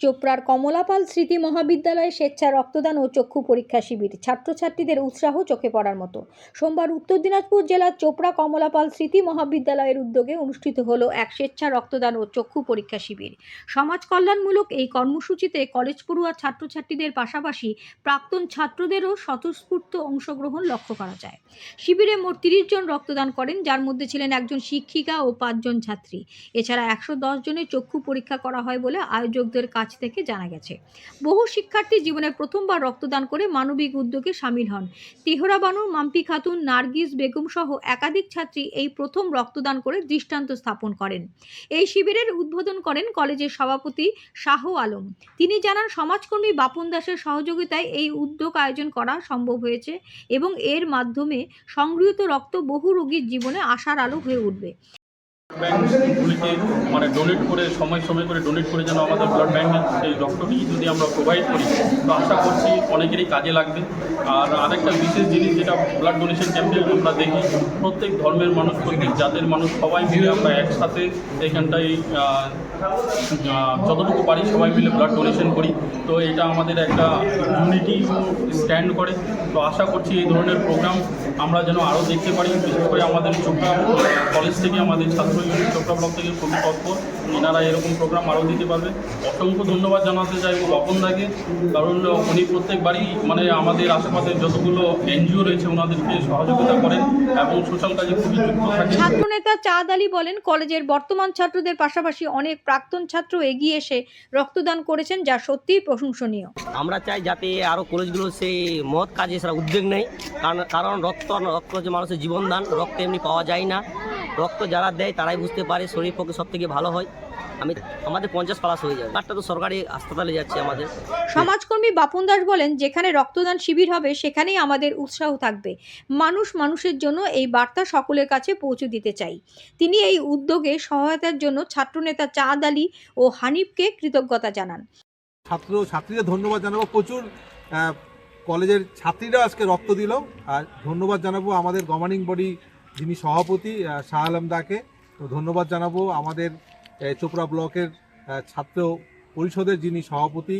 চোপড়ার কমলাপাল স্মৃতি মহাবিদ্যালয়ে স্বেচ্ছা রক্তদান ও চক্ষু পরীক্ষা শিবির। ছাত্রছাত্রীদের উৎসাহ চোখে পড়ার মতো। সোমবার উত্তর দিনাজপুর জেলার চোপড়া কমলাপাল স্মৃতি মহাবিদ্যালয়ের উদ্যোগে অনুষ্ঠিত হল এক স্বেচ্ছা রক্তদান ও চক্ষু পরীক্ষা শিবির। সমাজ কল্যাণমূলক এই কর্মসূচিতে কলেজ পড়ুয়া ছাত্রছাত্রীদের পাশাপাশি প্রাক্তন ছাত্রদেরও স্বতঃস্ফূর্ত অংশগ্রহণ লক্ষ্য করা যায়। শিবিরে মোট তিরিশ জন রক্তদান করেন, যার মধ্যে ছিলেন একজন শিক্ষিকা ও পাঁচজন ছাত্রী। এছাড়া একশো দশ জনের চক্ষু পরীক্ষা করা হয় বলে আয়োজকদের কাছ থেকে জানা গেছে। বহু শিক্ষার্থী জীবনে প্রথমবার রক্তদান করে মানবিক উদ্যোগে সামিল হন। তেহরা বানু, মাম্পি খাতুন, নার্গিস বেগম সহ একাধিক ছাত্রী এই প্রথম রক্তদান করে দৃষ্টান্ত স্থাপন করেন। এই শিবিরের উদ্বোধন করেন কলেজের সভাপতি শাহ আলম। তিনি জানান, সমাজকর্মী বাপন দাসের সহযোগিতায় এই উদ্যোগ আয়োজন করা সম্ভব হয়েছে এবং এর মাধ্যমে সংগৃহীত রক্ত বহু রোগীর জীবনে আশার আলো হয়ে উঠবে। ব্যাঙ্কগুলিকে মানে ডোনেট করে, সময় সময় করে ডোনেট করে যেন আমাদের ব্লাড ব্যাঙ্কে সেই রক্তটি যদি আমরা প্রোভাইড করি, তো আশা করছি অনেকেরই কাজে লাগবে। আর আরেকটা বিশেষ জিনিস যেটা ব্লাড ডোনেশন ক্যাম্পে আমরা দেখি, প্রত্যেক ধর্মের মানুষ, প্রত্যেক জাতের মানুষ সবাই মিলে আমরা একসাথে এখানটায় যতটুকু পারি সবাই মিলে ব্লাড ডোনেশন করি। তো এটা আমাদের একটা ইউনিটি স্ট্যান্ড করে। তো আশা করছি এই ধরনের প্রোগ্রাম আমরা যেন আরও দেখতে পারি। বিশেষ করে আমাদের চোপড়া কলেজ থেকে, আমাদের ছাত্র ইউনিট চোপড়া ব্লক থেকে খুবই তৎপর। এনারা এরকম প্রোগ্রাম আরও দিতে পারবে। অসংখ্য ধন্যবাদ জানাতে চাইব দাকে কারণ উনি প্রত্যেকবারই মানে আমাদের আশেপাশের যতগুলো এনজিও রয়েছে ওনাদেরকে সহযোগিতা করেন এবং সোশ্যাল কাজে খুবই যুক্ত থাকেন। ছাত্রনেতা চাঁদ আলী বলেন, কলেজের বর্তমান ছাত্রদের পাশাপাশি অনেক প্রাক্তন ছাত্র এগিয়ে এসে রক্তদান করেছেন, যা সত্যিই প্রশংসনীয়। আমরা চাই যাতে আরও কলেজগুলো সেই মহৎ কাজে সেটা উদ্যোগ নেয়। কারণ কারণ রক্ত রক্ত হচ্ছে মানুষের জীবনদান, রক্ত এমনি পাওয়া যায় না। রক্ত যারা দেয় তারাই বুঝতে পারে শরীর পক্ষে সব থেকে ভালো হয়। আমি আমাদের পঞ্চাশ প্লাস হয়ে যাবে। কার্ডটা তো সরকারি হাসপাতালে যাচ্ছে আমাদের। সমাজকর্মী বাপন দাস বলেন যেখানে রক্তদান শিবির হবে সেখানেই আমাদের উৎসাহ থাকবে। মানুষ মানুষের জন্য এই বার্তা সকলের কাছে পৌঁছে দিতে চাই। তিনি এই উদ্যোগে সহায়তার জন্য ছাত্রনেতা চাঁদ আলী ও হানিফকে কৃতজ্ঞতা জানান। ছাত্র ছাত্রীদের ধন্যবাদ জানাব। প্রচুর কলেজের ছাত্রীরা আজকে রক্ত দিল। আর ধন্যবাদ জানাব আমাদের গভর্নিং বডি যিনি সভাপতি শাহ আলম দাকে তো ধন্যবাদ জানাব আমাদের চোপড়া ব্লকের ছাত্র পরিষদের যিনি সভাপতি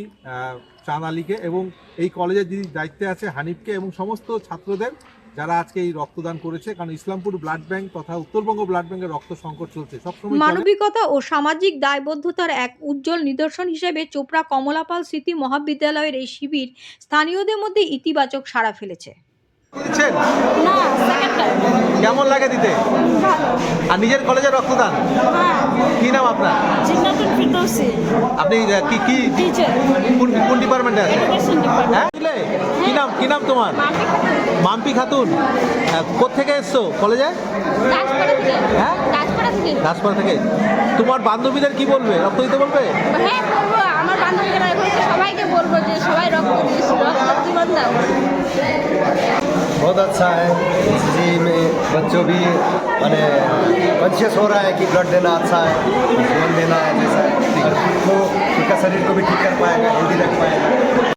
চাঁদ আলীকে এবং এই কলেজের যিনি দায়িত্বে আছে হানিফকে এবং সমস্ত ছাত্রদের যারা আজকে এই রক্তদান করেছে কারণ ইসলামপুর ব্লাড ব্যাংক তথা উত্তরবঙ্গ ব্লাড ব্যাংকের রক্ত সংকট চলছে সবসময় মানবিকতা ও সামাজিক দায়বদ্ধতার এক উজ্জ্বল নিদর্শন হিসেবে চোপড়া কমলাপাল স্মৃতি মহাবিদ্যালয়ের এই শিবির স্থানীয়দের মধ্যে ইতিবাচক সাড়া ফেলেছে। না লাগে দিতে? আর নিজের কলেজের রক্তদান? হ্যাঁ। কি নাম আপনার? আপনি কি কি? কোন কোন ডিপার্টমেন্টে আছেন? হ্যাঁ? কি নাম কি নাম তোমার? মাম্পি খাতুন। হ্যাঁ, কোত্থেকে এসছো? কলেজে? হ্যাঁ? দাসপাড়া থেকে। তোমার বান্ধবীদের কি বলবে? রক্ত দিতে বলবে? হ্যাঁ আমার বান্ধবীরা সবাইকে বলব যে সবাই রক্ত দিয়েছিল রক্ত জীবন দাও। बहुत अच्छा है। जी, में, बच्चों भी, मैंने कॉन्शियस हो रहा है कि ब्लड देना अच्छा है जीवन देना है। जैसा है तो उनका शरीर को भी ठीक कर पाएगा हेल्दी रख पाएगा।